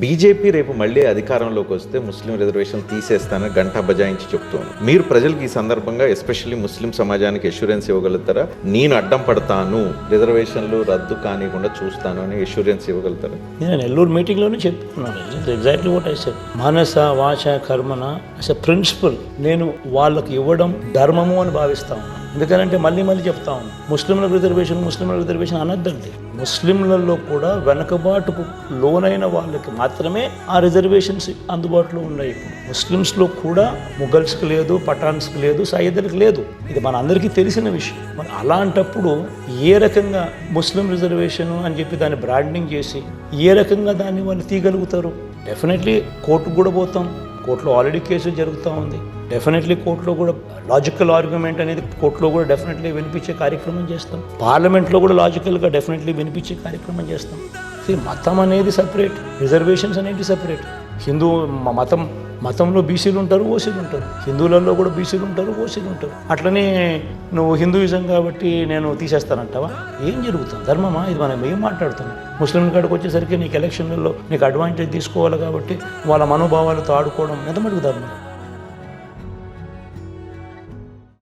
BJP రేపు మళ్ళీ అధికారంలోకి వస్తే ముస్లిం రిజర్వేషన్ తీసేస్తానని గంట బజాయించి చెప్తోంది. మీరు ప్రజలకు ఈ సందర్భంగా ఎస్పెషల్లీ ముస్లిం సమాజానికి ఎష్యూరెన్స్ ఇవ్వగలుగుతారా? నేను అడ్డం పడతాను. రిజర్వేషన్లు రద్దు కానివ్వకుండా చూస్తాను అని ఎష్యూరెన్స్ ఇవ్వగలుగుతారా? నేను నెల్లూరు మీటింగ్లోనే చెప్తున్నాను. ఎగ్జాక్ట్లీ వాట్ ఐ సెడ్ మానస వాచ కర్మన అస్ ప్రిన్సిపల్ నేను వాళ్ళకి ఇవ్వడం ధర్మము అని భావిస్తా ఎందుకంటే ఎందుకనంటే మళ్ళీ మళ్ళీ చెప్తా ఉన్నాను ముస్లింలకు రిజర్వేషన్ ముస్లింల రిజర్వేషన్ అనద్దండి. ముస్లింలలో కూడా వెనకబాటుకు లోనైన వాళ్ళకి మాత్రమే ఆ రిజర్వేషన్స్ అందుబాటులో ఉన్నాయి. ముస్లిమ్స్లో కూడా ముగల్స్కి లేదు పఠాన్స్కి లేదు సయ్యదులకు లేదు. ఇది మన అందరికీ తెలిసిన విషయం. మరి అలాంటప్పుడు ఏ రకంగా ముస్లిం రిజర్వేషన్ అని చెప్పి దాన్ని బ్రాండింగ్ చేసి ఏ రకంగా దాన్ని వాళ్ళు తీయగలుగుతారు? డెఫినెట్లీ కోర్టుకు కూడా పోతాం. కోర్టులో ఆల్రెడీ కేసులు జరుగుతూ ఉంది. డెఫినెట్లీ కోర్టులో కూడా లాజికల్ ఆర్గ్యుమెంట్ అనేది కోర్టులో కూడా డెఫినెట్లీ వినిపించే కార్యక్రమం చేస్తాం. పార్లమెంట్లో కూడా లాజికల్గా డెఫినెట్లీ వినిపించే కార్యక్రమం చేస్తాం. మతం అనేది సపరేట్ రిజర్వేషన్స్ అనేది సపరేట్ హిందూ మ- మతం మతంలో బీసీలు ఉంటారు ఓసీలు ఉంటారు. హిందువులలో కూడా బీసీలు ఉంటారు ఓసీలు ఉంటారు. అట్లనే నువ్వు హిందూయిజం కాబట్టి నేను తీసేస్తానంటావా? ఏం జరుగుతుంది? ధర్మమా? ఇది మనం ఏం మాట్లాడుతున్నాం? ముస్లింల కాడికి వచ్చేసరికి నీకు ఎలక్షన్లలో నీకు అడ్వాంటేజ్ తీసుకోవాలి కాబట్టి వాళ్ళ మనోభావాలతో ఆడుకోవడం ఎంతమటుకు ధర్మం?